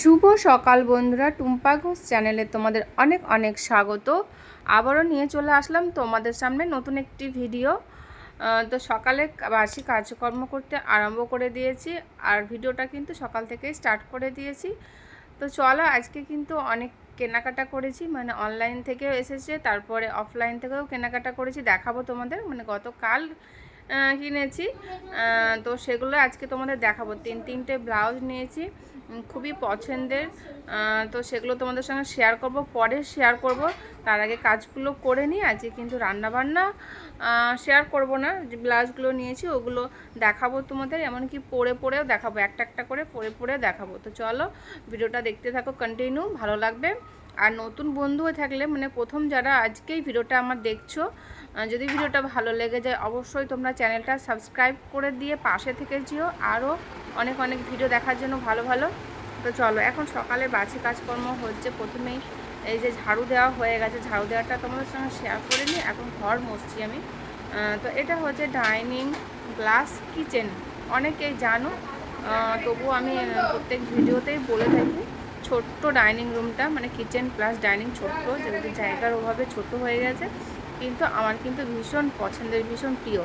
শুভ সকাল বন্ধুরা, টুম্পা ঘোষ চ্যানেলে তোমাদের অনেক অনেক স্বাগত। আবারও নিয়ে চলে আসলাম তোমাদের সামনে নতুন একটি ভিডিও। তো সকালে বাসি কাজকর্ম করতে আরম্ভ করে দিয়েছি, আর ভিডিওটা কিন্তু সকাল থেকেই স্টার্ট করে দিয়েছি। তো চলো আজকে কিন্তু অনেক কেনাকাটা করেছি মানে অনলাইন থেকেও এসেছে, তারপরে অফলাইন থেকেও কেনাকাটা করেছি, দেখাবো তোমাদের মানে গতকাল কিনেছি। তো সেগুলো আজকে তোমাদের দেখাবো। তিন, তিনটে ব্লাউজ নিয়েছি খুবই পছন্দের। তো সেগুলো তোমাদের সঙ্গে শেয়ার করব, পরে শেয়ার করব। তার আগে কাজগুলো করে নিই, আজকে কিন্তু রান্নাবান্না শেয়ার করব না। যে ব্লাউজগুলো নিয়েছি, ওগুলো দেখাবো তোমাদের। এমনকি পরে পরেও দেখাবো, একটা একটা করে পরে পরে দেখাবো। তো চলো, ভিডিওটা দেখতে থাকো কন্টিনিউ ভালো লাগবে। আর নতুন বন্ধু হয়ে থাকলে মানে প্রথম যারা আজকেই ভিডিওটা আমার দেখছ যদি ভিডিওটা ভালো লেগে যায়, অবশ্যই তোমরা চ্যানেলটা সাবস্ক্রাইব করে দিয়ে পাশে থেকে যেও। আরও অনেক অনেক ভিডিও দেখার জন্য ভালো ভালো। তো চলো, এখন সকালে বাছি কাজকর্ম হচ্ছে প্রথমেই এই যে ঝাড়ু দেওয়া হয়ে গেছে। ঝাড়ু দেওয়াটা তোমাদের সঙ্গে শেয়ার করে নিই, এখন ঘর মুছছি আমি। তো এটা হচ্ছে ডাইনিং গ্লাস কিচেন অনেকেই জানো তবুও আমি প্রত্যেক ভিডিওতেই বলে থাকি, ছোট্ট ডাইনিং রুমটা মানে কিচেন প্লাস ডাইনিং ছোট্ট, যেহেতু জায়গার অভাবে ছোট হয়ে গেছে। কিন্তু আমার কিন্তু ভীষণ পছন্দের, ভীষণ প্রিয়।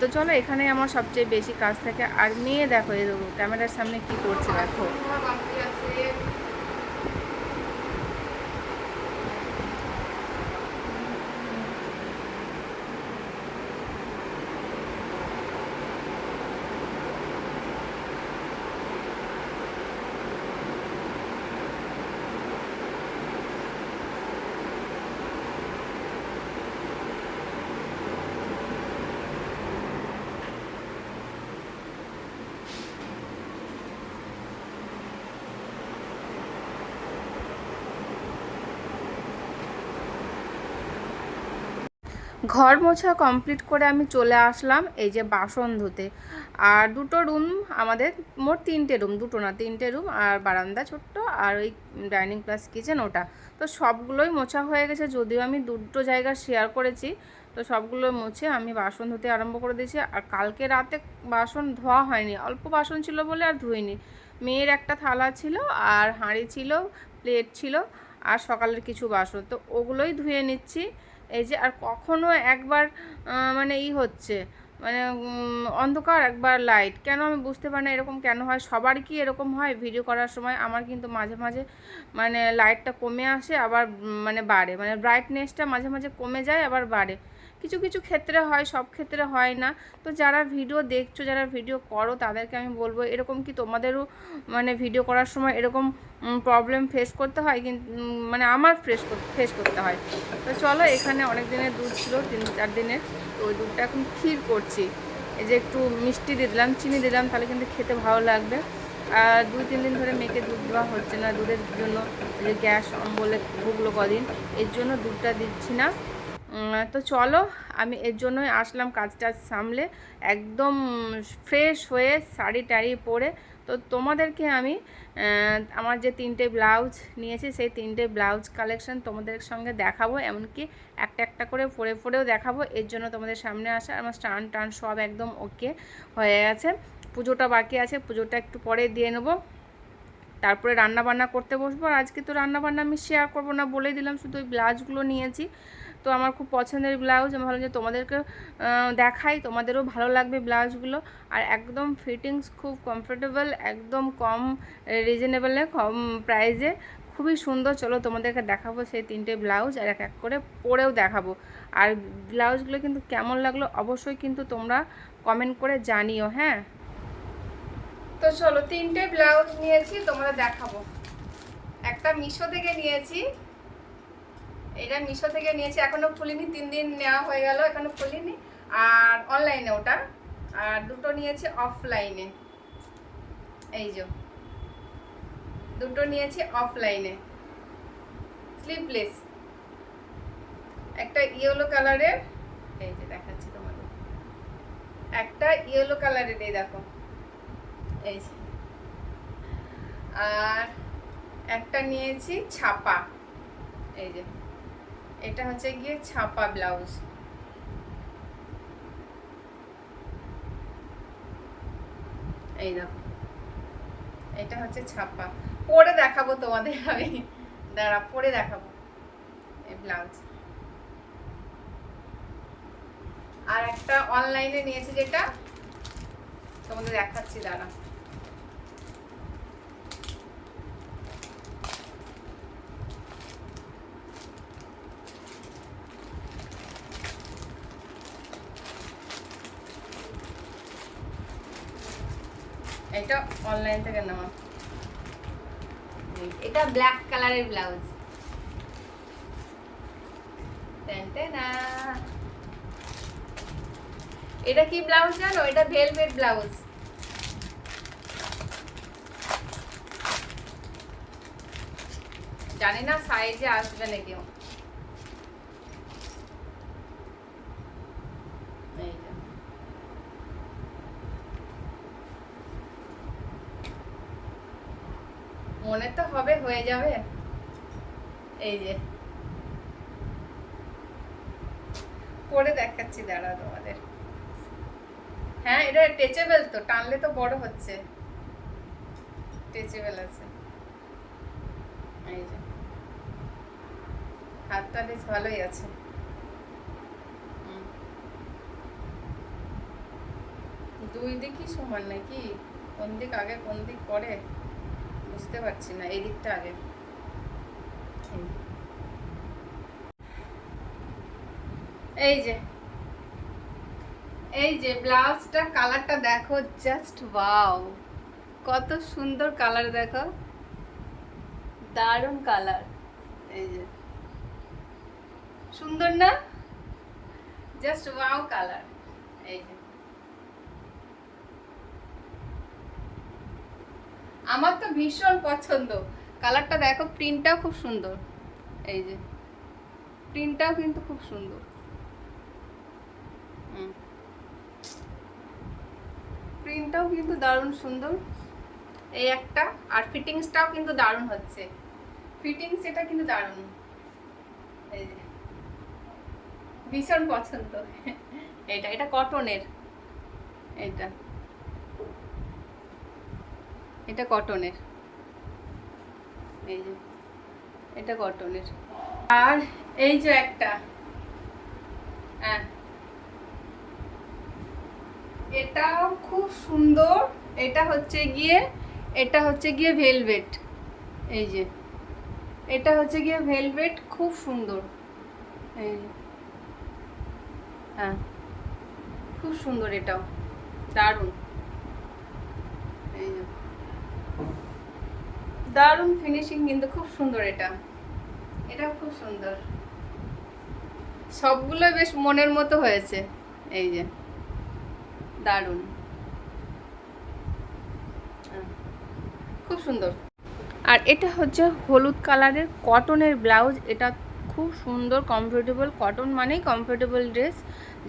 তো চলো এখানে আমার সবচেয়ে বেশি কাজ থাকে। আর মেয়ে দেখো ক্যামেরার সামনে কি করছে, দেখো। ঘর মোছা কমপ্লিট করে আমি চলে আসলাম এই যে বাসন ধুতে। আর দুটো রুম আমাদের, মোট তিনটে রুম, দুটো না, তিনটে রুম আর বারান্দা ছোট্ট আর ওই ডাইনিং প্লাস কিচেন ওটা। তো সবগুলোই মোছা হয়ে গেছে, যদিও আমি দুটো জায়গা শেয়ার করেছি, তো সবগুলো মুছে আমি বাসন ধুতে আরম্ভ করে দিয়েছি। আর কালকে রাতে বাসন ধোয়া হয়নি, অল্প বাসন ছিল বলে আর ধুইনি। মেয়ের একটা থালা ছিল আর হাঁড়ি ছিল, প্লেট ছিল আর সকালের কিছু বাসন। তো ওগুলোই ধুয়ে নিচ্ছি। এই যে আর কখনো একবার মানে ই হচ্ছে মানে অন্ধকার একবার লাইট কেন আমি বুঝতে পারি না এরকম কেন হয়? সবার কি এরকম হয়? ভিডিও করার সময় আমার কিন্তু মাঝে মাঝে মানে লাইটটা কমে আসে, আবার মানে বাড়ে। মানে ব্রাইটনেসটা মাঝে মাঝে কমে যায়, আবার বাড়ে। কিছু কিছু ক্ষেত্রে হয়, সব ক্ষেত্রে হয় না। তো যারা ভিডিও দেখছ, যারা ভিডিও করো, তাদেরকে আমি বলব, এরকম কি তোমাদেরও মানে ভিডিও করার সময় এরকম প্রবলেম ফেস করতে হয়? কিন্তু মানে আমার ফ্রেশ ফেস করতে হয়। তো চলো, এখানে অনেক দিনের দুধ ছিল, তিন, চার দিনের। তো ওই দুধটা এখন ক্ষীর করছি। এই যে একটু মিষ্টি দিয়ে দিলাম, চিনি দিলাম, তাহলে কিন্তু খেতে ভালো লাগবে। আর দুই, তিন দিন ধরে মেয়েকে দুধ দেওয়া হচ্ছে না, দুধের জন্য যে গ্যাস অম্বলে ভুগলো কদিন, এর জন্য দুধটা দিচ্ছি না। তো চলো, আমি এর জন্যই আসলাম কাজ টাজ সামলে। একদম ফ্রেশ হয়ে শাড়ি টাড়ি পরে, তো তোমাদেরকে আমি আমার যে তিনটে ব্লাউজ নিয়েছি, সেই তিনটে ব্লাউজ কালেকশন তোমাদের সঙ্গে দেখাবো। এমনকি একটা একটা করে পরে পরেও দেখাবো। এর জন্য তোমাদের সামনে আসা, আমার স্টান টান সব একদম ওকে হয়ে গেছে। পুজোটা বাকি আছে, পুজোটা একটু পরে দিয়ে নেব। তারপরে রান্না বান্না করতে বসবো। আর আজকে তো রান্না বান্না আমি শেয়ার করব না বলেই দিলাম। শুধু ওই ব্লাউজগুলো নিয়েছি। তো আমার খুব পছন্দের ব্লাউজ। আমি ভাবলাম যে তোমাদেরকে দেখাই, তোমাদেরও ভালো লাগবে ব্লাউজগুলো। আর একদম ফিটিংস খুব কমফোর্টেবল একদম কম রিজনেবলে কম প্রাইসে খুবই সুন্দর। চলো তোমাদেরকে দেখাবো সেই তিনটে ব্লাউজ, আর এক এক করে পরেও দেখাবো। আর ব্লাউজগুলো কিন্তু কেমন লাগল অবশ্যই কিন্তু তোমরা কমেন্ট করে জানিও হ্যাঁ? তো চলো তিনটে ব্লাউজ নিয়েছি, তোমরা দেখাবো। একটা মিশো থেকে নিয়েছি। এটা মিশো থেকে নিয়েছি, এখনও খুলিনি, তিন দিন নেওয়া হয়ে গেল, এখনও খুলিনি। আর অনলাইনে ওটা, আর দুটো নিয়েছি অফলাইনে এই যে, দুটো নিয়েছি অফলাইনে স্লিপলেস একটা ইয়েলো কালারের এই যে দেখাচ্ছি তোমাদের। একটা ইয়েলো কালারের এই দেখো। এই যে। আর একটা নিয়েছি ছাপা। এই যে। এটা হচ্ছে গিয়ে ছাপা ব্লাউজ। এই দেখো। এটা হচ্ছে ছাপা। পরে দেখাবো তোমাদের আমি। দাঁড়া, পরে দেখাবো এই ব্লাউজ। আর একটা অনলাইনে নিয়েছি যেটা, তোমাদের দেখাচ্ছি, দাঁড়া। এটা অনলাইন থেকে নেওয়া। এটা ব্ল্যাক কালারের ব্লাউজ না এটা কি ব্লাউজ জানো? এটা ভেলভেট ব্লাউজ জানি না সাইজে আসবে নাকি। এই যে। মনে তো হবে, হয়ে যাবে। এই যে। পরে দেখাচ্ছি দাঁড়া তোমাদের। হ্যাঁ এটা টেচেবল তো, টানলে তো বড় হচ্ছে। টেচেবল আছে। এই যে। হাতটা বেশ ভালোই আছে। দুই দিকই সমান নাকি? কোন দিক আগে, কোন দিক পরে? বুঝতে পারছি না এই দিকটা আগে। এই। যে এই যে ব্লাউজটা, কালারটা দেখো জাস্ট ওয়াও কত সুন্দর কালার দেখো। দারুণ কালার। এই যে। সুন্দর না? Just wow colour. এই যে। আমার তো ভীষণ পছন্দ। কালারটা দেখো প্রিন্টটাও খুব সুন্দর। এই যে প্রিন্টটাও কিন্তু খুব সুন্দর। প্রিন্টটাও কিন্তু দারুণ সুন্দর। এই একটা, আর ফিটিংসটাও কিন্তু দারুণ হচ্ছে। ফিটিংস এটা কিন্তু দারুণ। এই যে, ভীষণ পছন্দ। এটা এটা কটনের এটা। এটা কটনের। এই যে, এটা কটনের। আর এই যে একটা হ্যাঁ। এটাও খুব সুন্দর। এটা হচ্ছে গিয়ে, এটা হচ্ছে গিয়ে ভেলভেট। এই যে, এটা হচ্ছে গিয়ে ভেলভেট, খুব সুন্দর। এই যে হ্যাঁ। খুব সুন্দর এটাও। দারুণ। এই যে। দারুণ ফিনিশিং কিন্তু খুব সুন্দর এটা। এটাও খুব সুন্দর। সবগুলো বেশ মনের মতো হয়েছে। এই যে। দারুণ। হ্যাঁ, খুব সুন্দর। আর এটা হচ্ছে হলুদ কালারের কটনের ব্লাউজ। এটা খুব সুন্দর কমফোর্টেবল কটন মানেই কমফোর্টেবল ড্রেস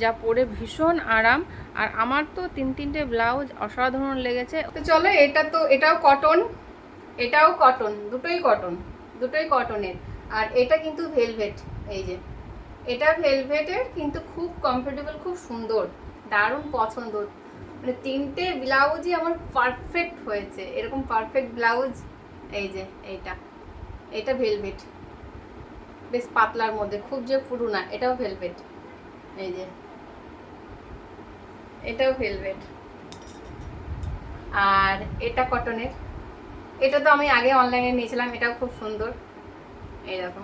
যা পরে ভীষণ আরাম। আর আমার তো তিন তিনটে ব্লাউজ অসাধারণ লেগেছে। চলো এটা তো এটাও কটন এটাও কটন দুটোই কটন দুটোই কটনের আর এটা কিন্তু ভেলভেট এই যে। এটা ভেলভেটের কিন্তু খুব কমফোর্টেবল খুব সুন্দর, দারুণ পছন্দ। মানে তিনটে ব্লাউজই আমার পারফেক্ট হয়েছে, এরকম পারফেক্ট ব্লাউজ এই যে, এইটা। এটা ভেলভেট বেশ পাতলার মধ্যে, খুব যে পুরু না এটাও ভেলভেট এই যে। এটাও ভেলভেট আর এটা কটনের এটা তো আমি আগে অনলাইনে নিয়েছিলাম, এটাও খুব সুন্দর। এই দেখো,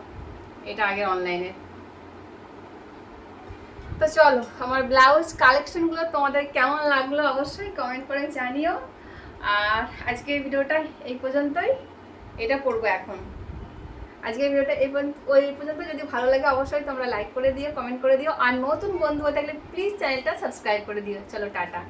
এটা আগে অনলাইনে তো চলো, আমার ব্লাউজ কালেকশনগুলো তোমাদের কেমন লাগল অবশ্যই কমেন্ট করে জানিও। আর আজকের ভিডিওটা এই পর্যন্তই, এটা করব এখন। আজকের ভিডিওটা এই পর্যন্ত, ওই পর্যন্ত যদি ভালো লাগে অবশ্যই তোমরা লাইক করে দিও কমেন্ট করে দিও। আর নতুন বন্ধু হয়ে থাকলে প্লিজ চ্যানেলটা সাবস্ক্রাইব করে দিও। চলো, টাটা।